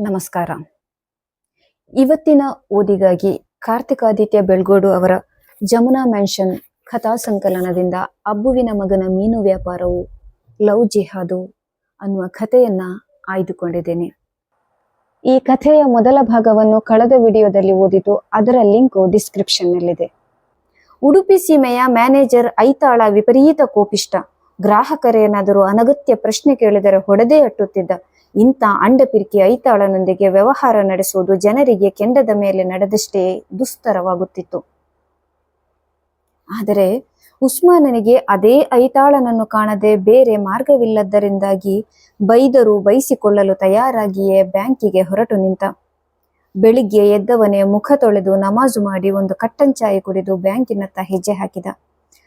ನಮಸ್ಕಾರ. ಇವತ್ತಿನ ಓದಿಗಾಗಿ ಕಾರ್ತಿಕಾದಿತ್ಯ ಬೆಳ್ಗೋಡು ಅವರ ಜಮುನಾ ಮ್ಯಾನ್ಷನ್ ಕಥಾ ಸಂಕಲನದಿಂದ ಅಬ್ಬುವಿನ ಮಗನ ಮೀನು ವ್ಯಾಪಾರವು ಲವ್ ಜಿಹಾದು ಅನ್ನುವ ಕಥೆಯನ್ನ ಆಯ್ದುಕೊಂಡಿದ್ದೇನೆ. ಈ ಕಥೆಯ ಮೊದಲ ಭಾಗವನ್ನು ಕಳೆದ ವಿಡಿಯೋದಲ್ಲಿ ಓದಿದ್ದು ಅದರ ಲಿಂಕು ಡಿಸ್ಕ್ರಿಪ್ಷನ್ನಲ್ಲಿದೆ. ಉಡುಪಿ ಸೀಮೆಯ ಮ್ಯಾನೇಜರ್ ಐತಾಳ ವಿಪರೀತ ಕೋಪಿಷ್ಟ. ಗ್ರಾಹಕರೇನಾದರೂ ಅನಗತ್ಯ ಪ್ರಶ್ನೆ ಕೇಳಿದರೆ ಹೊಡೆದೇ ಅಟ್ಟುತ್ತಿದ್ದ ಇಂಥ ಅಂಡಪಿರಿಕೆ ಐತಾಳನೊಂದಿಗೆ ವ್ಯವಹಾರ ನಡೆಸುವುದು ಜನರಿಗೆ ಕೆಂಡದ ಮೇಲೆ ನಡೆದಷ್ಟೇ ದುಸ್ತರವಾಗುತ್ತಿತ್ತು. ಆದರೆ ಉಸ್ಮಾನನಿಗೆ ಅದೇ ಐತಾಳನನ್ನು ಕಾಣದೆ ಬೇರೆ ಮಾರ್ಗವಿಲ್ಲದ್ದರಿಂದಾಗಿ ಬೈದರು ಬೈಸಿಕೊಳ್ಳಲು ತಯಾರಾಗಿಯೇ ಬ್ಯಾಂಕಿಗೆ ಹೊರಟು ನಿಂತ. ಬೆಳಿಗ್ಗೆ ಎದ್ದವನೇ ಮುಖ ತೊಳೆದು ನಮಾಜು ಮಾಡಿ ಒಂದು ಕಟ್ಟನ್ ಚಾಯ್ ಕುಡಿದು ಬ್ಯಾಂಕಿನತ್ತ ಹೆಜ್ಜೆ ಹಾಕಿದ.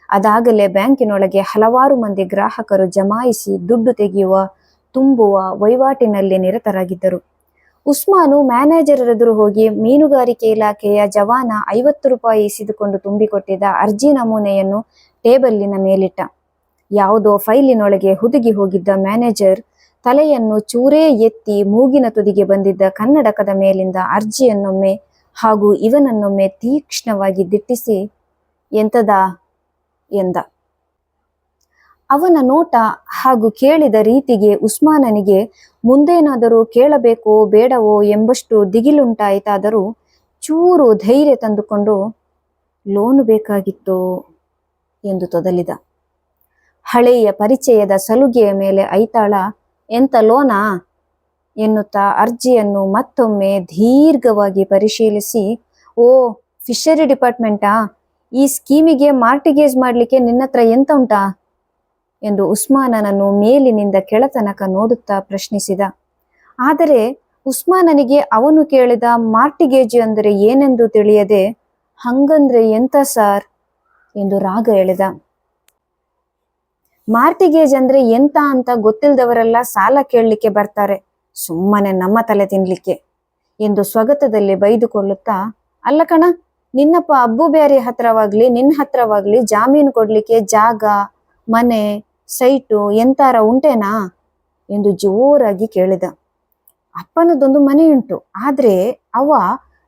ಅದಾಗಲೇ ಬ್ಯಾಂಕಿನೊಳಗೆ ಹಲವಾರು ಮಂದಿ ಗ್ರಾಹಕರು ಜಮಾಯಿಸಿ ದುಡ್ಡು ತೆಗೆಯುವ ತುಂಬುವ ವಹಿವಾಟಿನಲ್ಲಿ ನಿರತರಾಗಿದ್ದರು. ಉಸ್ಮಾನು ಮ್ಯಾನೇಜರ್ ಎದುರು ಹೋಗಿ ಮೀನುಗಾರಿಕೆ ಇಲಾಖೆಯ ಜವಾನ ಐವತ್ತು ರೂಪಾಯಿ ಇಸಿದುಕೊಂಡು ತುಂಬಿಕೊಟ್ಟಿದ್ದ ಅರ್ಜಿ ನಮೂನೆಯನ್ನು ಟೇಬಲ್ಲಿನ ಮೇಲಿಟ್ಟ. ಯಾವುದೋ ಫೈಲಿನೊಳಗೆ ಹುದುಗಿ ಹೋಗಿದ್ದ ಮ್ಯಾನೇಜರ್ ತಲೆಯನ್ನು ಚೂರೇ ಎತ್ತಿ ಮೂಗಿನ ತುದಿಗೆ ಬಂದಿದ್ದ ಕನ್ನಡಕದ ಮೇಲಿಂದ ಅರ್ಜಿಯನ್ನೊಮ್ಮೆ ಹಾಗೂ ಇವನನ್ನೊಮ್ಮೆ ತೀಕ್ಷ್ಣವಾಗಿ ದಿಟ್ಟಿಸಿ, ಎಂತದಾ? ಎಂದ. ಅವನ ನೋಟ ಹಾಗೂ ಕೇಳಿದ ರೀತಿಗೆ ಉಸ್ಮಾನನಿಗೆ ಮುಂದೇನಾದರೂ ಕೇಳಬೇಕೋ ಬೇಡವೋ ಎಂಬಷ್ಟು ದಿಗಿಲುಂಟಾಯಿತಾದರೂ ಚೂರು ಧೈರ್ಯ ತಂದುಕೊಂಡು, ಲೋನು ಬೇಕಾಗಿತ್ತು? ಎಂದು ತೊದಲಿದ. ಹಳೆಯ ಪರಿಚಯದ ಸಲುಗೆಯ ಮೇಲೆ ಐತಾಳ, ಎಂತ ಲೋನಾ? ಎನ್ನುತ್ತಾ ಅರ್ಜಿಯನ್ನು ಮತ್ತೊಮ್ಮೆ ದೀರ್ಘವಾಗಿ ಪರಿಶೀಲಿಸಿ, ಓ ಫಿಶರಿ ಡಿಪಾರ್ಟ್ಮೆಂಟಾ? ಈ ಸ್ಕೀಮಿಗೆ ಮಾರ್ಟಿಗೇಜ್ ಮಾಡಲಿಕ್ಕೆ ನಿನ್ನತ್ರ ಎಂತ ಉಂಟಾ? ಎಂದು ಉಸ್ಮಾನನನ್ನು ಮೇಲಿನಿಂದ ಕೆಳತನಕ ನೋಡುತ್ತಾ ಪ್ರಶ್ನಿಸಿದ. ಆದರೆ ಉಸ್ಮಾನನಿಗೆ ಅವನು ಕೇಳಿದ ಮಾರ್ಟಿಗೇಜ್ ಅಂದರೆ ಏನೆಂದು ತಿಳಿಯದೆ, ಹಂಗಂದ್ರೆ ಎಂತ ಸಾರ್? ಎಂದು ರಾಗ ಎಳೆದ. ಮಾರ್ಟಿಗೇಜ್ ಅಂದ್ರೆ ಎಂತ ಅಂತ ಗೊತ್ತಿಲ್ಲದವರೆಲ್ಲ ಸಾಲ ಕೇಳಲಿಕ್ಕೆ ಬರ್ತಾರೆ. ಸುಮ್ಮನೆ ನಮ್ಮ ತಲೆ ತಿನ್ಲಿಕ್ಕೆ ಎಂದು ಸ್ವಗತದಲ್ಲಿ ಬೈದುಕೊಳ್ಳುತ್ತಾ, ಅಲ್ಲ ಕಣ, ನಿನ್ನಪ್ಪ ಅಬ್ಬು ಬ್ಯಾರಿ ಹತ್ರವಾಗ್ಲಿ, ನಿನ್ನ ಹತ್ರವಾಗ್ಲಿ ಜಾಮೀನು ಕೊಡ್ಲಿಕ್ಕೆ ಜಾಗ, ಮನೆ ಸೈಟು ಎಂತಾರ ಉಂಟೇನಾ? ಎಂದು ಜೋರಾಗಿ ಕೇಳಿದ. ಅಪ್ಪನದೊಂದು ಮನೆಯುಂಟು, ಆದರೆ ಅವ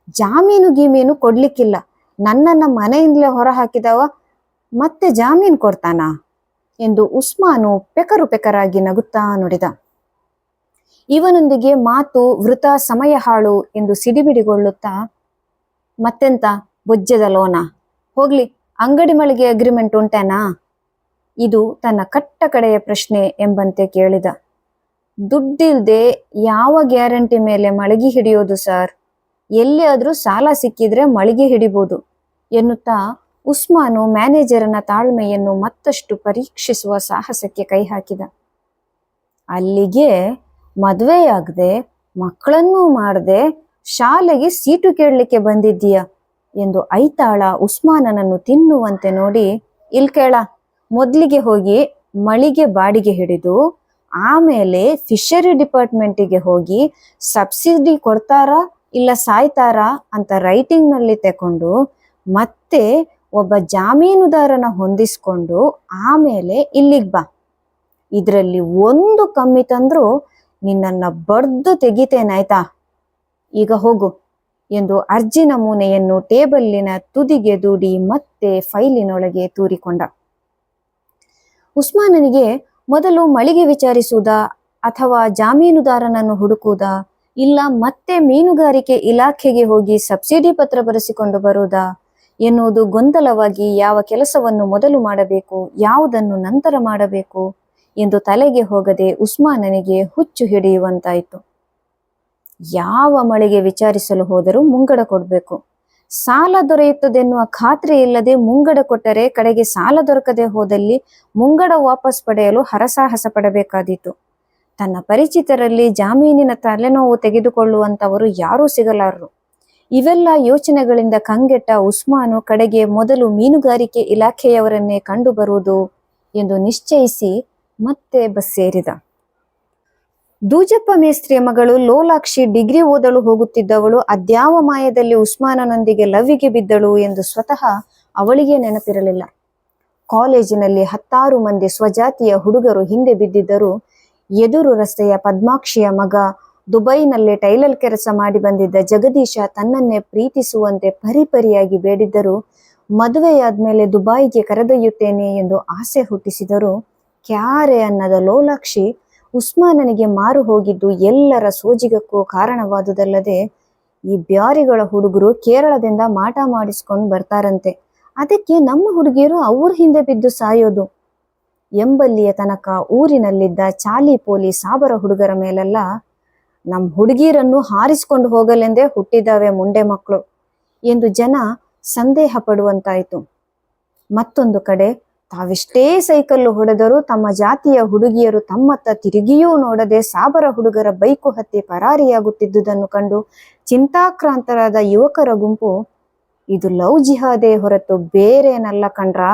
ಜಾಮೀನು ಗೀಮೀನು ಕೊಡ್ಲಿಕ್ಕಿಲ್ಲ. ನನ್ನನ್ನ ಮನೆಯಿಂದಲೇ ಹೊರ ಹಾಕಿದವ ಮತ್ತೆ ಜಾಮೀನು ಕೊಡ್ತಾನಾ? ಎಂದು ಉಸ್ಮಾನು ಪೆಕರು ಪೆಕರಾಗಿ ನಗುತ್ತಾ ನುಡಿದ. ಇವನೊಂದಿಗೆ ಮಾತು ವೃತ ಸಮಯ ಹಾಳು ಎಂದು ಸಿಡಿಬಿಡಿಗೊಳ್ಳುತ್ತಾ, ಮತ್ತೆಂತ, ಬೊಜ್ಜದ ಲೋನ? ಹೋಗ್ಲಿ, ಅಂಗಡಿ ಮಳಿಗೆ ಅಗ್ರಿಮೆಂಟ್ ಉಂಟೇನಾ? ಇದು ತನ್ನ ಕಟ್ಟ ಕಡೆಯ ಪ್ರಶ್ನೆ ಎಂಬಂತೆ ಕೇಳಿದ. ದುಡ್ಡಿಲ್ದೆ ಯಾವ ಗ್ಯಾರಂಟಿ ಮೇಲೆ ಮಳಗಿ ಹಿಡಿಯೋದು ಸರ್? ಎಲ್ಲಿಯಾದ್ರೂ ಸಾಲ ಸಿಕ್ಕಿದ್ರೆ ಮಳಿಗೆ ಹಿಡಿಬೋದು ಎನ್ನುತ್ತಾ ಉಸ್ಮಾನು ಮ್ಯಾನೇಜರನ ತಾಳ್ಮೆಯನ್ನು ಮತ್ತಷ್ಟು ಪರೀಕ್ಷಿಸುವ ಸಾಹಸಕ್ಕೆ ಕೈ ಹಾಕಿದ. ಅಲ್ಲಿಗೆ ಮದುವೆಯಾಗದೆ ಮಕ್ಕಳನ್ನೂ ಮಾಡದೆ ಶಾಲೆಗೆ ಸೀಟು ಕೇಳಲಿಕ್ಕೆ ಬಂದಿದ್ದೀಯ ಎಂದು ಐತಾಳ ಉಸ್ಮಾನನನ್ನು ತಿನ್ನುವಂತೆ ನೋಡಿ, ಇಲ್ಲಿ ಕೇಳ ಮೊದಲಿಗೆ ಹೋಗಿ ಮಳಿಗೆ ಬಾಡಿಗೆ ಹಿಡಿದು ಆಮೇಲೆ ಫಿಶರಿ ಡಿಪಾರ್ಟ್ಮೆಂಟಿಗೆ ಹೋಗಿ ಸಬ್ಸಿಡಿ ಕೊಡ್ತಾರಾ ಇಲ್ಲ ಸಾಯ್ತಾರಾ ಅಂತ ರೈಟಿಂಗ್ನಲ್ಲಿ ತಗೊಂಡು ಮತ್ತೆ ಒಬ್ಬ ಜಾಮೀನುದಾರನ ಹೊಂದಿಸ್ಕೊಂಡು ಆಮೇಲೆ ಇಲ್ಲಿಗೆ ಬಾ. ಇದರಲ್ಲಿ ಒಂದು ಕಮ್ಮಿ ತಂದ್ರು ನಿನ್ನನ್ನ ಬಡ್ದು ತೆಗಿತೇನಾಯ್ತಾ ಈಗ ಹೋಗು ಎಂದು ಅರ್ಜಿ ನಮೂನೆಯನ್ನು ಟೇಬಲ್ಲಿನ ತುದಿಗೆ ದೂಡಿ ಮತ್ತೆ ಫೈಲಿನೊಳಗೆ ತೂರಿಕೊಂಡ. ಉಸ್ಮಾನನಿಗೆ ಮೊದಲು ಮಳಿಗೆ ವಿಚಾರಿಸುವುದಾ ಅಥವಾ ಜಾಮೀನುದಾರನನ್ನು ಹುಡುಕುವುದ ಇಲ್ಲ ಮತ್ತೆ ಮೀನುಗಾರಿಕೆ ಇಲಾಖೆಗೆ ಹೋಗಿ ಸಬ್ಸಿಡಿ ಪತ್ರ ಬರೆಸಿಕೊಂಡು ಬರುವುದಾ ಎನ್ನುವುದು ಗೊಂದಲವಾಗಿ ಯಾವ ಕೆಲಸವನ್ನು ಮೊದಲು ಮಾಡಬೇಕು, ಯಾವುದನ್ನು ನಂತರ ಮಾಡಬೇಕು ಎಂದು ತಲೆಗೆ ಹೋಗದೆ ಉಸ್ಮಾನನಿಗೆ ಹುಚ್ಚು ಹಿಡಿಯುವಂತಾಯಿತು. ಯಾವ ಮಳೆಗೆ ವಿಚಾರಿಸಲು ಹೋದರೂ ಮುಂಗಡ ಕೊಡಬೇಕು. ಸಾಲ ದೊರೆಯುತ್ತದೆನ್ನುವ ಖಾತ್ರಿ ಇಲ್ಲದೆ ಮುಂಗಡ ಕೊಟ್ಟರೆ ಕಡೆಗೆ ಸಾಲ ದೊರಕದೆ ಹೋದಲ್ಲಿ ಮುಂಗಡ ವಾಪಸ್ ಪಡೆಯಲು ಹರಸಾಹಸ ಪಡಬೇಕಾದೀತು. ತನ್ನ ಪರಿಚಿತರಲ್ಲಿ ಜಾಮೀನಿನ ತಲೆನೋವು ತೆಗೆದುಕೊಳ್ಳುವಂತವರು ಯಾರೂ ಸಿಗಲಾರರು. ಇವೆಲ್ಲ ಯೋಚನೆಗಳಿಂದ ಕಂಗೆಟ್ಟ ಉಸ್ಮಾನು ಕಡೆಗೆ ಮೊದಲು ಮೀನುಗಾರಿಕೆ ಇಲಾಖೆಯವರನ್ನೇ ಕಂಡುಬರುವುದು ಎಂದು ನಿಶ್ಚಯಿಸಿ ಮತ್ತೆ ಬಸ್ ಸೇರಿದ ದೂಜಪ್ಪ ಮೇಸ್ತ್ರಿಯ ಮಗಳು ಲೋಲಾಕ್ಷಿ ಡಿಗ್ರಿ ಓದಲು ಹೋಗುತ್ತಿದ್ದವಳು ಅದ್ಯಾವ ಮಾಯದಲ್ಲಿ ಉಸ್ಮಾನನೊಂದಿಗೆ ಲವ್ವಿಗೆ ಬಿದ್ದಳು ಎಂದು ಸ್ವತಃ ಅವಳಿಗೆ ನೆನಪಿರಲಿಲ್ಲ. ಕಾಲೇಜಿನಲ್ಲಿ ಹತ್ತಾರು ಮಂದಿ ಸ್ವಜಾತಿಯ ಹುಡುಗರು ಹಿಂದೆ ಬಿದ್ದಿದ್ದರೂ, ಎದುರು ರಸ್ತೆಯ ಪದ್ಮಾಕ್ಷಿಯ ಮಗ ದುಬೈನಲ್ಲಿ ಟೈಲರ್ ಕೆಲಸ ಮಾಡಿ ಬಂದಿದ್ದ ಜಗದೀಶ ತನ್ನನ್ನೇ ಪ್ರೀತಿಸುವಂತೆ ಪರಿಪರಿಯಾಗಿ ಬೇಡಿದ್ದರು, ಮದುವೆಯಾದ್ಮೇಲೆ ದುಬೈಗೆ ಕರೆದೊಯ್ಯುತ್ತೇನೆ ಎಂದು ಆಸೆ ಹುಟ್ಟಿಸಿದರು, ಕ್ಯಾರೆ ಅನ್ನದ ಲೋಲಾಕ್ಷಿ ಉಸ್ಮಾನನಿಗೆ ಮಾರು ಹೋಗಿದ್ದು ಎಲ್ಲರ ಸೋಜಿಗಕ್ಕೂ ಕಾರಣವಾದುದಲ್ಲದೆ ಈ ಬ್ಯಾರಿಗಳ ಹುಡುಗರು ಕೇರಳದಿಂದ ಮಾಟ ಮಾಡಿಸ್ಕೊಂಡು ಬರ್ತಾರಂತೆ. ಅದಕ್ಕೆ ನಮ್ಮ ಹುಡುಗಿಯರು ಅವ್ರ ಹಿಂದೆ ಬಿದ್ದು ಸಾಯೋದು. ಎಂಬಲ್ಲಿಯ ತನಕ ಊರಿನಲ್ಲಿದ್ದ ಚಾಲಿ ಪೋಲಿ ಸಾಬರ ಹುಡುಗರ ಮೇಲೆಲ್ಲ ನಮ್ಮ ಹುಡುಗಿಯರನ್ನು ಹಾರಿಸಿಕೊಂಡು ಹೋಗಲೆಂದೇ ಹುಟ್ಟಿದ್ದಾವೆ ಮುಂಡೆ ಮಕ್ಕಳು ಎಂದು ಜನ ಸಂದೇಹ ಪಡುವಂತಾಯಿತು. ಮತ್ತೊಂದು ಕಡೆ ತಾವೆಷ್ಟೇ ಸೈಕಲ್ಲು ಹೊಡೆದರೂ ತಮ್ಮ ಜಾತಿಯ ಹುಡುಗಿಯರು ತಮ್ಮತ್ತ ತಿರುಗಿಯೂ ನೋಡದೆ ಸಾಬರ ಹುಡುಗರ ಬೈಕು ಹತ್ತಿ ಪರಾರಿಯಾಗುತ್ತಿದ್ದುದನ್ನು ಕಂಡು ಚಿಂತಾಕ್ರಾಂತರಾದ ಯುವಕರ ಗುಂಪು, ಇದು ಲವ್ ಜಿಹಾದೇ ಹೊರತು ಬೇರೇನಲ್ಲ ಕಣ್ರಾ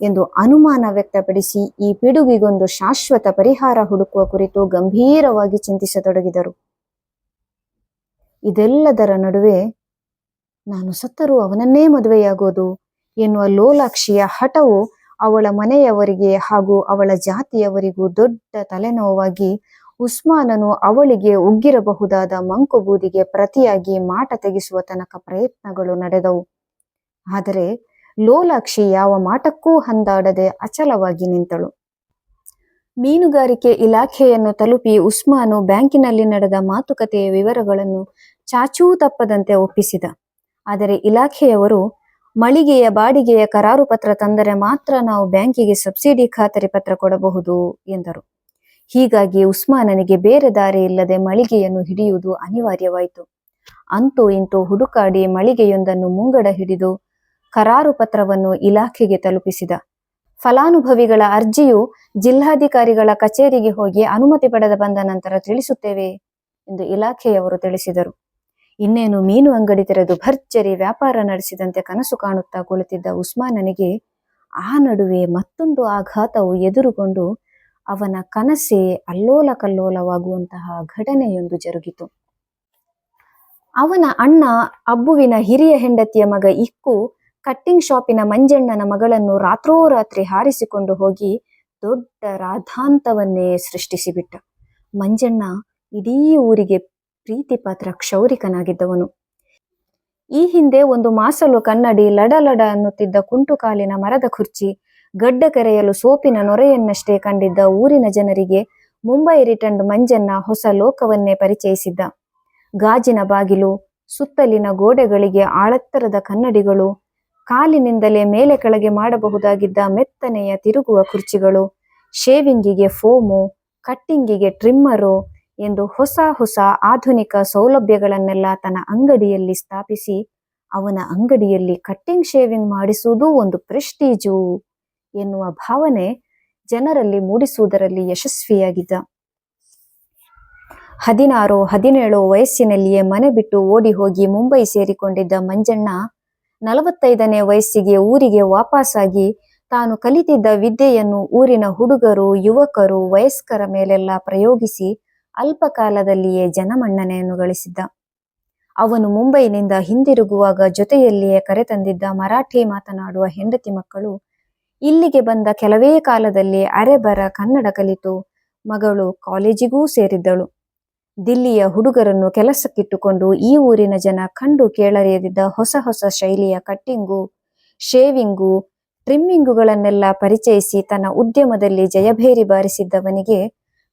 ಎಂದು ಅನುಮಾನ ವ್ಯಕ್ತಪಡಿಸಿ ಈ ಪಿಡುಗಿಗೊಂದು ಶಾಶ್ವತ ಪರಿಹಾರ ಹುಡುಕುವ ಕುರಿತು ಗಂಭೀರವಾಗಿ ಚಿಂತಿಸತೊಡಗಿದರು. ಇದೆಲ್ಲದರ ನಡುವೆ ನಾನು ಸತ್ತರೂ ಅವನನ್ನೇ ಮದುವೆಯಾಗೋದು ಎನ್ನುವ ಲೋಲಾಕ್ಷಿಯ ಹಠವು ಅವಳ ಮನೆಯವರಿಗೆ ಹಾಗೂ ಅವಳ ಜಾತಿಯವರಿಗೂ ದೊಡ್ಡ ತಲೆನೋವಾಗಿ ಉಸ್ಮಾನನು ಅವಳಿಗೆ ಉಗ್ಗಿರಬಹುದಾದ ಮಂಕುಬೂದಿಗೆ ಪ್ರತಿಯಾಗಿ ಮಾಟ ತೆಗೆಸುವ ತನಕ ಪ್ರಯತ್ನಗಳು ನಡೆದವು. ಆದರೆ ಲೋಲಾಕ್ಷಿ ಯಾವ ಮಾಟಕ್ಕೂ ಹಂದಾಡದೆ ಅಚಲವಾಗಿ ನಿಂತಳು. ಮೀನುಗಾರಿಕೆ ಇಲಾಖೆಯನ್ನು ತಲುಪಿ ಉಸ್ಮಾನು ಬ್ಯಾಂಕಿನಲ್ಲಿ ನಡೆದ ಮಾತುಕತೆಯ ವಿವರಗಳನ್ನು ಚಾಚೂ ತಪ್ಪದಂತೆ ಒಪ್ಪಿಸಿದ. ಆದರೆ ಇಲಾಖೆಯವರು ಮಳಿಗೆಯ ಬಾಡಿಗೆಯ ಕರಾರು ಪತ್ರ ತಂದರೆ ಮಾತ್ರ ನಾವು ಬ್ಯಾಂಕಿಗೆ ಸಬ್ಸಿಡಿ ಖಾತರಿ ಪತ್ರ ಕೊಡಬಹುದು, ಎಂದರು. ಹೀಗಾಗಿ ಉಸ್ಮಾನನಿಗೆ ಬೇರೆ ದಾರಿ ಇಲ್ಲದೆ ಮಳಿಗೆಯನ್ನು ಹಿಡಿಯುವುದು ಅನಿವಾರ್ಯವಾಯಿತು. ಅಂತೂ ಇಂತೂ ಹುಡುಕಾಡಿ ಮಳಿಗೆಯೊಂದನ್ನು ಮುಂಗಡ ಹಿಡಿದು ಕರಾರು ಪತ್ರವನ್ನು ಇಲಾಖೆಗೆ ತಲುಪಿಸಿದ. ಫಲಾನುಭವಿಗಳ ಅರ್ಜಿಯು ಜಿಲ್ಲಾಧಿಕಾರಿಗಳ ಕಚೇರಿಗೆ ಹೋಗಿ ಅನುಮತಿ ಪಡೆದ ಬಂದ ನಂತರ ತಿಳಿಸುತ್ತೇವೆ ಎಂದು ಇಲಾಖೆಯವರು ತಿಳಿಸಿದರು. ಇನ್ನೇನು ಮೀನು ಅಂಗಡಿ ತೆರೆದು ಭರ್ಜರಿ ವ್ಯಾಪಾರ ನಡೆಸಿದಂತೆ ಕನಸು ಕಾಣುತ್ತಾ ಕುಳಿತಿದ್ದ ಉಸ್ಮಾನನಿಗೆ ಆ ನಡುವೆ ಮತ್ತೊಂದು ಆಘಾತವು ಎದುರುಗೊಂಡು ಅವನ ಕನಸೇ ಅಲ್ಲೋಲ ಕಲ್ಲೋಲವಾಗುವಂತಹ ಘಟನೆಯೊಂದು ಜರುಗಿತು. ಅವನ ಅಣ್ಣ, ಅಬ್ಬುವಿನ ಹಿರಿಯ ಹೆಂಡತಿಯ ಮಗ ಇಕ್ಕು, ಕಟ್ಟಿಂಗ್ ಶಾಪಿನ ಮಂಜಣ್ಣನ ಮಗಳನ್ನು ರಾತ್ರೋರಾತ್ರಿ ಹಾರಿಸಿಕೊಂಡು ಹೋಗಿ ದೊಡ್ಡ ರಾಧಾಂತವನ್ನೇ ಸೃಷ್ಟಿಸಿಬಿಟ್ಟ. ಮಂಜಣ್ಣ ಇಡೀ ಊರಿಗೆ ಪ್ರೀತಿಪಾತ್ರ ಕ್ಷೌರಿಕನಾಗಿದ್ದವನು. ಈ ಹಿಂದೆ ಒಂದು ಮಾಸಲು ಕನ್ನಡಿ ಲಡಲಡ ಲಡ ಅನ್ನುತ್ತಿದ್ದ ಕುಂಟುಕಾಲಿನ ಮರದ ಕುರ್ಚಿ, ಗಡ್ಡ ಕರೆಯಲು ಸೋಪಿನ ನೊರೆಯನ್ನಷ್ಟೇ ಕಂಡಿದ್ದ ಊರಿನ ಜನರಿಗೆ ಮುಂಬೈ ರಿಟರ್ನ್ ಮಂಜನ್ನ ಹೊಸ ಲೋಕವನ್ನೇ ಪರಿಚಯಿಸಿದ್ದ. ಗಾಜಿನ ಬಾಗಿಲು, ಸುತ್ತಲಿನ ಗೋಡೆಗಳಿಗೆ ಆಳತ್ತರದ ಕನ್ನಡಿಗಳು, ಕಾಲಿನಿಂದಲೇ ಮೇಲೆ ಕೆಳಗೆ ಮಾಡಬಹುದಾಗಿದ್ದ ಮೆತ್ತನೆಯ ತಿರುಗುವ ಕುರ್ಚಿಗಳು, ಶೇವಿಂಗಿಗೆ ಫೋಮು, ಕಟ್ಟಿಂಗಿಗೆ ಟ್ರಿಮ್ಮರು ಎಂದು ಹೊಸ ಹೊಸ ಆಧುನಿಕ ಸೌಲಭ್ಯಗಳನ್ನೆಲ್ಲ ತನ್ನ ಅಂಗಡಿಯಲ್ಲಿ ಸ್ಥಾಪಿಸಿ ಅವನ ಅಂಗಡಿಯಲ್ಲಿ ಕಟ್ಟಿಂಗ್ ಶೇವಿಂಗ್ ಮಾಡಿಸುವುದೂ ಒಂದು ಪ್ರೆಸ್ಟೀಜು ಎನ್ನುವ ಭಾವನೆ ಜನರಲ್ಲಿ ಮೂಡಿಸುವುದರಲ್ಲಿ ಯಶಸ್ವಿಯಾಗಿದ್ದ ಹದಿನಾರು, ಹದಿನೇಳು ವಯಸ್ಸಿನಲ್ಲಿಯೇ ಮನೆ ಬಿಟ್ಟು ಓಡಿ ಹೋಗಿ ಮುಂಬೈ ಸೇರಿಕೊಂಡಿದ್ದ ಮಂಜಣ್ಣ ನಲವತ್ತೈದನೇ ವಯಸ್ಸಿಗೆ ಊರಿಗೆ ವಾಪಸ್ಸಾಗಿ ತಾನು ಕಲಿತಿದ್ದ ವಿದ್ಯೆಯನ್ನು ಊರಿನ ಹುಡುಗರು, ಯುವಕರು, ವಯಸ್ಕರ ಮೇಲೆಲ್ಲ ಪ್ರಯೋಗಿಸಿ ಅಲ್ಪ ಕಾಲದಲ್ಲಿಯೇ ಜನಮನ್ನಣೆಯನ್ನು ಗಳಿಸಿದ್ದ. ಅವನು ಮುಂಬೈನಿಂದ ಹಿಂದಿರುಗುವಾಗ ಜೊತೆಯಲ್ಲಿಯೇ ಕರೆತಂದಿದ್ದ ಮರಾಠಿ ಮಾತನಾಡುವ ಹೆಂಡತಿ ಮಕ್ಕಳು, ಇಲ್ಲಿಗೆ ಬಂದ ಕೆಲವೇ ಕಾಲದಲ್ಲಿ ಅರೆಬರ ಕನ್ನಡ ಕಲಿತು ಮಗಳು ಕಾಲೇಜಿಗೂ ಸೇರಿದ್ದಳು. ದಿಲ್ಲಿಯ ಹುಡುಗರನ್ನು ಕೆಲಸಕ್ಕಿಟ್ಟುಕೊಂಡು ಈ ಊರಿನ ಜನ ಕಂಡು ಕೇಳರಿಯದಿದ್ದ ಹೊಸ ಹೊಸ ಶೈಲಿಯ ಕಟ್ಟಿಂಗು, ಶೇವಿಂಗು, ಟ್ರಿಮ್ಮಿಂಗುಗಳನ್ನೆಲ್ಲ ಪರಿಚಯಿಸಿ ತನ್ನ ಉದ್ಯಮದಲ್ಲಿ ಜಯಭೇರಿ ಬಾರಿಸಿದ್ದವನಿಗೆ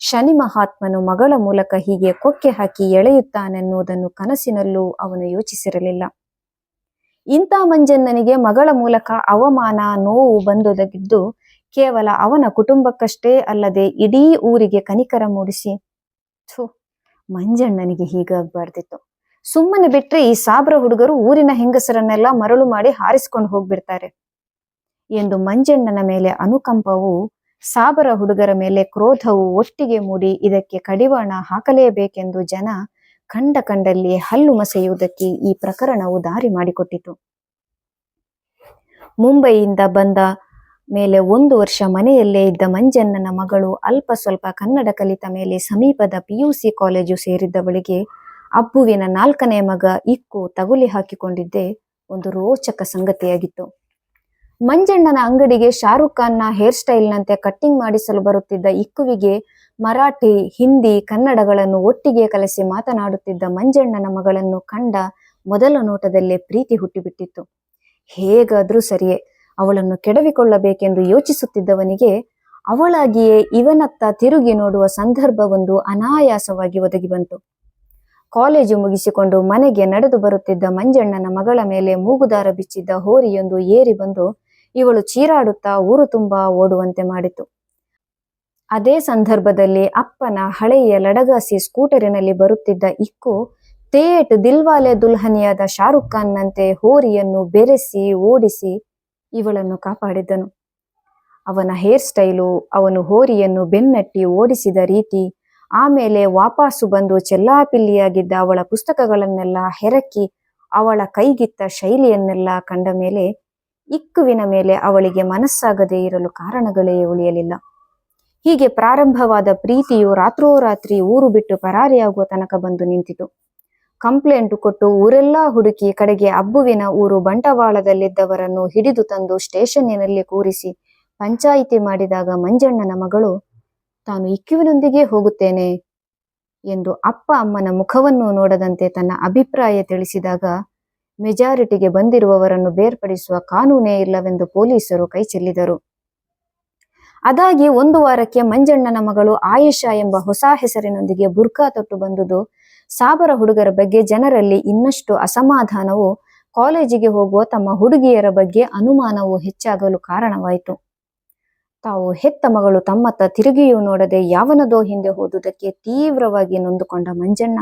ಶನಿ ಮಹಾತ್ಮನು ಮಗಳ ಮೂಲಕ ಹೀಗೆ ಕೊಕ್ಕೆ ಹಾಕಿ ಎಳೆಯುತ್ತಾನೆನ್ನುವುದನ್ನು ಕನಸಿನಲ್ಲೂ ಅವನು ಯೋಚಿಸಿರಲಿಲ್ಲ. ಇಂಥ ಮಂಜಣ್ಣನಿಗೆ ಮಗಳ ಮೂಲಕ ಅವಮಾನ, ನೋವು ಬಂದೊದಗಿದ್ದು ಕೇವಲ ಅವನ ಕುಟುಂಬಕ್ಕಷ್ಟೇ ಅಲ್ಲದೆ ಇಡೀ ಊರಿಗೆ ಕನಿಕರ ಮೂಡಿಸಿ, ಥು, ಮಂಜಣ್ಣನಿಗೆ ಹೀಗಾಗ್ಬಾರ್ದಿತ್ತು ಸುಮ್ಮನೆ ಬಿಟ್ರೆ ಈ ಸಾಬ್ರ ಹುಡುಗರು ಊರಿನ ಹೆಂಗಸರನ್ನೆಲ್ಲ ಮರಳು ಮಾಡಿ ಹಾರಿಸ್ಕೊಂಡು ಹೋಗ್ಬಿಡ್ತಾರೆ. ಎಂದು ಮಂಜಣ್ಣನ ಮೇಲೆ ಅನುಕಂಪವು ಸಾಬರ ಹುಡುಗರ ಮೇಲೆ ಕ್ರೋಧವು ಒಟ್ಟಿಗೆ ಮೂಡಿ ಇದಕ್ಕೆ ಕಡಿವಾಣ ಹಾಕಲೇಬೇಕೆಂದು ಜನ ಕಂಡ ಕಂಡಲ್ಲಿ ಹಲ್ಲು ಮಸೆಯುವುದಕ್ಕೆ ಈ ಪ್ರಕರಣವು ದಾರಿ ಮಾಡಿಕೊಟ್ಟಿತು. ಮುಂಬೈಯಿಂದ ಬಂದ ಮೇಲೆ ಒಂದು ವರ್ಷ ಮನೆಯಲ್ಲೇ ಇದ್ದ ಮಂಜಣ್ಣನ ಮಗಳು ಅಲ್ಪ ಸ್ವಲ್ಪ ಕನ್ನಡ ಕಲಿತ ಮೇಲೆ ಸಮೀಪದ ಪಿಯುಸಿ ಕಾಲೇಜು ಸೇರಿದ್ದವಳಿಗೆ ಅಬ್ಬುವಿನ ನಾಲ್ಕನೇ ಮಗ ಇಕ್ಕು ತಗುಲಿ ಹಾಕಿಕೊಂಡಿದ್ದೇ ಒಂದು ರೋಚಕ ಸಂಗತಿಯಾಗಿತ್ತು. ಮಂಜಣ್ಣನ ಅಂಗಡಿಗೆ ಶಾರುಖ್ ಖಾನ್ನ ಹೇರ್ ಸ್ಟೈಲ್ನಂತೆ ಕಟ್ಟಿಂಗ್ ಮಾಡಿಸಲು ಬರುತ್ತಿದ್ದ ಇಕ್ಕುವಿಗೆ ಮರಾಠಿ, ಹಿಂದಿ, ಕನ್ನಡಗಳನ್ನು ಒಟ್ಟಿಗೆ ಕಲಸಿ ಮಾತನಾಡುತ್ತಿದ್ದ ಮಂಜಣ್ಣನ ಮಗಳನ್ನು ಕಂಡ ಮೊದಲ ನೋಟದಲ್ಲೇ ಪ್ರೀತಿ ಹುಟ್ಟಿಬಿಟ್ಟಿತ್ತು. ಹೇಗಾದ್ರೂ ಸರಿಯೇ, ಅವಳನ್ನು ಕೆಡವಿಕೊಳ್ಳಬೇಕೆಂದು ಯೋಚಿಸುತ್ತಿದ್ದವನಿಗೆ ಅವಳಾಗಿಯೇ ಇವನತ್ತ ತಿರುಗಿ ನೋಡುವ ಸಂದರ್ಭವೊಂದು ಅನಾಯಾಸವಾಗಿ ಒದಗಿ ಬಂತು. ಕಾಲೇಜು ಮುಗಿಸಿಕೊಂಡು ಮನೆಗೆ ನಡೆದು ಬರುತ್ತಿದ್ದ ಮಂಜಣ್ಣನ ಮಗಳ ಮೇಲೆ ಮೂಗುದಾರ ಬಿಚ್ಚಿದ್ದ ಹೋರಿಯೊಂದು ಏರಿ ಬಂದು ಇವಳು ಚೀರಾಡುತ್ತಾ ಊರು ತುಂಬಾ ಓಡುವಂತೆ ಮಾಡಿತು. ಅದೇ ಸಂದರ್ಭದಲ್ಲಿ ಅಪ್ಪನ ಹಳೆಯ ಲಡಗಾಸಿ ಸ್ಕೂಟರಿನಲ್ಲಿ ಬರುತ್ತಿದ್ದ ಇಕ್ಕು ತೇಟ್ ದಿಲ್ವಾಲೆ ದುಲ್ಹನಿಯಾದ ಶಾರುಖ್ ಖಾನ್ನಂತೆ ಹೋರಿಯನ್ನು ಬೆರೆಸಿ ಓಡಿಸಿ ಇವಳನ್ನು ಕಾಪಾಡಿದ್ದನು. ಅವನ ಹೇರ್ ಸ್ಟೈಲು, ಅವನು ಹೋರಿಯನ್ನು ಬೆನ್ನಟ್ಟಿ ಓಡಿಸಿದ ರೀತಿ, ಆಮೇಲೆ ವಾಪಾಸು ಬಂದು ಚೆಲ್ಲಾಪಿಲ್ಲಿಯಾಗಿದ್ದ ಅವಳ ಪುಸ್ತಕಗಳನ್ನೆಲ್ಲ ಹೆರಕಿ ಅವಳ ಕೈಗಿತ್ತ ಶೈಲಿಯನ್ನೆಲ್ಲ ಕಂಡ ಮೇಲೆ ಇಕ್ಕುವಿನ ಮೇಲೆ ಅವಳಿಗೆ ಮನಸ್ಸಾಗದೇ ಇರಲು ಕಾರಣಗಳೇ ಉಳಿಯಲಿಲ್ಲ. ಹೀಗೆ ಪ್ರಾರಂಭವಾದ ಪ್ರೀತಿಯು ರಾತ್ರೋರಾತ್ರಿ ಊರು ಬಿಟ್ಟು ಪರಾರಿಯಾಗುವ ತನಕ ಬಂದು ನಿಂತಿತು. ಕಂಪ್ಲೇಂಟ್ ಕೊಟ್ಟು ಊರೆಲ್ಲಾ ಹುಡುಕಿ ಕಡೆಗೆ ಅಬ್ಬುವಿನ ಊರು ಬಂಟವಾಳದಲ್ಲಿದ್ದವರನ್ನು ಹಿಡಿದು ತಂದು ಸ್ಟೇಷನ್ನಿನಲ್ಲಿ ಕೂರಿಸಿ ಪಂಚಾಯಿತಿ ಮಾಡಿದಾಗ ಮಂಜಣ್ಣನ ಮಗಳು, ತಾನು ಇಕ್ಕುವಿನೊಂದಿಗೆ ಹೋಗುತ್ತೇನೆ ಎಂದು ಅಪ್ಪ ಅಮ್ಮನ ಮುಖವನ್ನು ನೋಡದಂತೆ ತನ್ನ ಅಭಿಪ್ರಾಯ ತಿಳಿಸಿದಾಗ ಮೆಜಾರಿಟಿಗೆ ಬಂದಿರುವವರನ್ನು ಬೇರ್ಪಡಿಸುವ ಕಾನೂನೇ ಇಲ್ಲವೆಂದು ಪೊಲೀಸರು ಕೈ ಚೆಲ್ಲಿದರು. ಅದಾಗಿ ಒಂದು ವಾರಕ್ಕೆ ಮಂಜಣ್ಣನ ಮಗಳು ಆಯಿಷಾ ಎಂಬ ಹೊಸ ಹೆಸರಿನೊಂದಿಗೆ ಬುರ್ಕಾ ತೊಟ್ಟು ಬಂದುದು. ಸಾಬರ ಹುಡುಗರ ಬಗ್ಗೆ ಜನರಲ್ಲಿ ಇನ್ನಷ್ಟು ಅಸಮಾಧಾನವು, ಕಾಲೇಜಿಗೆ ಹೋಗುವ ತಮ್ಮ ಹುಡುಗಿಯರ ಬಗ್ಗೆ ಅನುಮಾನವು ಹೆಚ್ಚಾಗಲು ಕಾರಣವಾಯಿತು. ತಾವು ಹೆತ್ತ ಮಗಳು ತಮ್ಮತ್ತ ತಿರುಗಿಯೂ ನೋಡದೆ ಯಾವನದೋ ಹಿಂದೆ ಹೋದುದಕ್ಕೆ ತೀವ್ರವಾಗಿ ನೊಂದುಕೊಂಡ ಮಂಜಣ್ಣ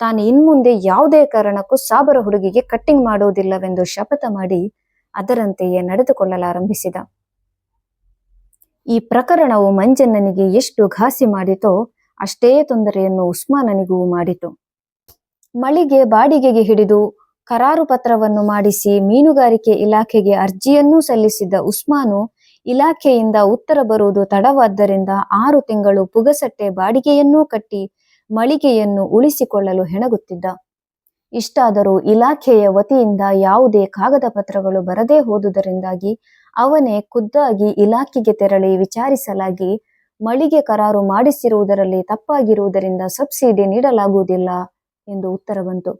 ತಾನು ಇನ್ಮುಂದೆ ಯಾವುದೇ ಕಾರಣಕ್ಕೂ ಸಾಬರ ಹುಡುಗಿಗೆ ಕಟ್ಟಿಂಗ್ ಮಾಡುವುದಿಲ್ಲವೆಂದು ಶಪಥ ಮಾಡಿ ಅದರಂತೆಯೇ ನಡೆದುಕೊಳ್ಳಲಾರಂಭಿಸಿದ. ಈ ಪ್ರಕರಣವು ಮಂಜನ್ನನಿಗೆ ಎಷ್ಟು ಘಾಸಿ ಮಾಡಿತೋ ಅಷ್ಟೇ ತೊಂದರೆಯನ್ನು ಉಸ್ಮಾನನಿಗೂ ಮಾಡಿತು. ಮಳಿಗೆ ಬಾಡಿಗೆಗೆ ಹಿಡಿದು ಕರಾರು ಪತ್ರವನ್ನು ಮಾಡಿಸಿ ಮೀನುಗಾರಿಕೆ ಇಲಾಖೆಗೆ ಅರ್ಜಿಯನ್ನೂ ಸಲ್ಲಿಸಿದ್ದ ಉಸ್ಮಾನು ಇಲಾಖೆಯಿಂದ ಉತ್ತರ ಬರುವುದು ತಡವಾದ್ದರಿಂದ ಆರು ತಿಂಗಳು ಪುಗಸಟ್ಟೆ ಬಾಡಿಗೆಯನ್ನೂ ಕಟ್ಟಿ ಮಳಿಗೆಯನ್ನು ಉಳಿಸಿಕೊಳ್ಳಲು ಹೆಣಗುತ್ತಿದ್ದ. ಇಷ್ಟಾದರೂ ಇಲಾಖೆಯ ವತಿಯಿಂದ ಯಾವುದೇ ಕಾಗದ ಪತ್ರಗಳು ಬರದೇ ಹೋದುದರಿಂದಾಗಿ ಅವನೇ ಖುದ್ದಾಗಿ ಇಲಾಖೆಗೆ ತೆರಳಿ ವಿಚಾರಿಸಲಾಗಿ ಮಳಿಗೆ ಕರಾರು ಮಾಡಿಸಿರುವುದರಲ್ಲಿ ತಪ್ಪಾಗಿರುವುದರಿಂದ ಸಬ್ಸಿಡಿ ನೀಡಲಾಗುವುದಿಲ್ಲ ಎಂದು ಉತ್ತರ ಬಂತು.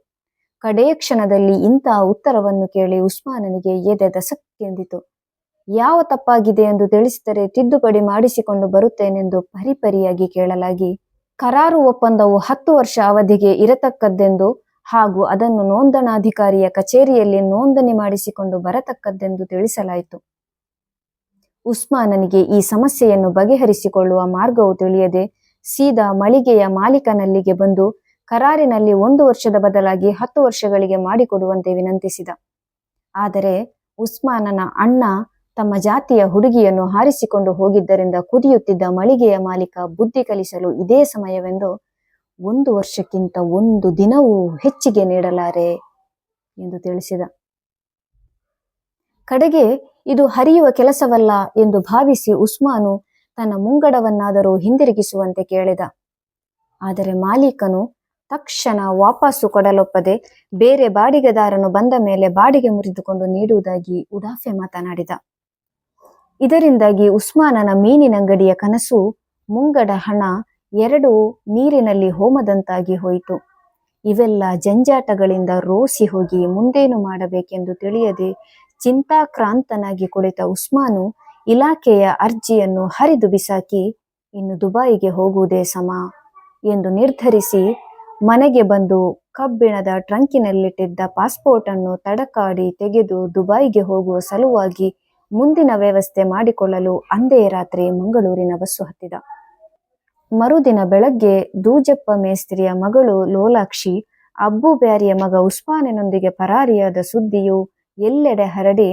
ಕಡೆಯ ಕ್ಷಣದಲ್ಲಿ ಇಂತಹ ಉತ್ತರವನ್ನು ಕೇಳಿ ಉಸ್ಮಾನನಿಗೆ ಎದೆ ದಸಕ್ಕೆಂದಿತು. ಯಾವ ತಪ್ಪಾಗಿದೆ ಎಂದು ತಿಳಿಸಿದರೆ ತಿದ್ದುಪಡಿ ಮಾಡಿಸಿಕೊಂಡು ಬರುತ್ತೇನೆಂದು ಪರಿಪರಿಯಾಗಿ ಕೇಳಲಾಗಿ ಕರಾರು ಒಪ್ಪಂದವು ಹತ್ತು ವರ್ಷ ಅವಧಿಗೆ ಇರತಕ್ಕದ್ದೆಂದು ಹಾಗೂ ಅದನ್ನು ನೋಂದಣಾಧಿಕಾರಿಯ ಕಚೇರಿಯಲ್ಲಿ ನೋಂದಣಿ ಮಾಡಿಸಿಕೊಂಡು ಬರತಕ್ಕದ್ದೆಂದು ತಿಳಿಸಲಾಯಿತು. ಉಸ್ಮಾನನಿಗೆ ಈ ಸಮಸ್ಯೆಯನ್ನು ಬಗೆಹರಿಸಿಕೊಳ್ಳುವ ಮಾರ್ಗವು ತಿಳಿಯದೆ ಸೀದಾ ಮಳಿಗೆಯ ಮಾಲೀಕನಲ್ಲಿಗೆ ಬಂದು ಕರಾರಿನಲ್ಲಿ ಒಂದು ವರ್ಷದ ಬದಲಾಗಿ ಹತ್ತು ವರ್ಷಗಳಿಗೆ ಮಾಡಿಕೊಡುವಂತೆ ವಿನಂತಿಸಿದ. ಆದರೆ ಉಸ್ಮಾನನ ಅಣ್ಣ ತಮ್ಮ ಜಾತಿಯ ಹುಡುಗಿಯನ್ನು ಹಾರಿಸಿಕೊಂಡು ಹೋಗಿದ್ದರಿಂದ ಕುದಿಯುತ್ತಿದ್ದ ಮಳಿಗೆಯ ಮಾಲೀಕ ಬುದ್ಧಿ ಕಲಿಸಲು ಇದೇ ಸಮಯವೆಂದು ಒಂದು ವರ್ಷಕ್ಕಿಂತ ಒಂದು ದಿನವೂ ಹೆಚ್ಚಿಗೆ ನೀಡಲಾರೆ ಎಂದು ತಿಳಿಸಿದ. ಕಡೆಗೆ ಇದು ಹರಿಯುವ ಕೆಲಸವಲ್ಲ ಎಂದು ಭಾವಿಸಿ ಉಸ್ಮಾನು ತನ್ನ ಮುಂಗಡವನ್ನಾದರೂ ಹಿಂದಿರುಗಿಸುವಂತೆ ಕೇಳಿದ. ಆದರೆ ಮಾಲೀಕನು ತಕ್ಷಣ ವಾಪಸ್ಸು ಕೊಡಲೊಪ್ಪದೆ ಬೇರೆ ಬಾಡಿಗೆದಾರನು ಬಂದ ಮೇಲೆ ಬಾಡಿಗೆ ಮುರಿದುಕೊಂಡು ನೀಡುವುದಾಗಿ ಉಡಾಫೆ ಮಾತನಾಡಿದ. ಇದರಿಂದಾಗಿ ಉಸ್ಮಾನನ ಮೀನಿನಂಗಡಿಯ ಕನಸು ಮುಂಗಡ ಹಣ ಎರಡು ನೀರಿನಲ್ಲಿ ಹೋಮದಂತಾಗಿ ಹೋಯಿತು. ಇವೆಲ್ಲ ಜಂಜಾಟಗಳಿಂದ ರೋಸಿ ಹೋಗಿ ಮುಂದೇನು ಮಾಡಬೇಕೆಂದು ತಿಳಿಯದೆ ಚಿಂತಾಕ್ರಾಂತನಾಗಿ ಕುಳಿತ ಉಸ್ಮಾನು ಇಲಾಖೆಯ ಅರ್ಜಿಯನ್ನು ಹರಿದು ಬಿಸಾಕಿ, ಇನ್ನು ದುಬಾಯಿಗೆ ಹೋಗುವುದೇ ಸಮ ಎಂದು ನಿರ್ಧರಿಸಿ ಮನೆಗೆ ಬಂದು ಕಬ್ಬಿಣದ ಟ್ರಂಕಿನಲ್ಲಿಟ್ಟಿದ್ದ ಪಾಸ್ಪೋರ್ಟ್ ಅನ್ನು ತಡಕಾಡಿ ತೆಗೆದು ದುಬಾಯಿಗೆ ಹೋಗುವ ಸಲುವಾಗಿ ಮುಂದಿನ ವ್ಯವಸ್ಥೆ ಮಾಡಿಕೊಳ್ಳಲು ಅಂದೇ ರಾತ್ರಿ ಮಂಗಳೂರಿನ ಬಸ್ಸು ಹತ್ತಿದ. ಮರುದಿನ ಬೆಳಗ್ಗೆ ದೂಜಪ್ಪ ಮೇಸ್ತ್ರಿಯ ಮಗಳು ಲೋಲಾಕ್ಷಿ, ಅಬ್ಬು ಬ್ಯಾರಿಯ ಮಗ ಉಸ್ಮಾನಿನೊಂದಿಗೆ ಪರಾರಿಯಾದ ಸುದ್ದಿಯು ಎಲ್ಲೆಡೆ ಹರಡಿ,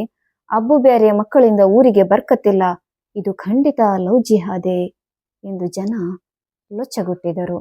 ಅಬ್ಬು ಬ್ಯಾರಿಯ ಮಕ್ಕಳಿಂದ ಊರಿಗೆ ಬರ್ಕತ್ತಿಲ್ಲ, ಇದು ಖಂಡಿತ ಲವ್ ಜಿಹಾದೆ ಎಂದು ಜನ ಲೊಚ್ಚಗುಟ್ಟಿದರು.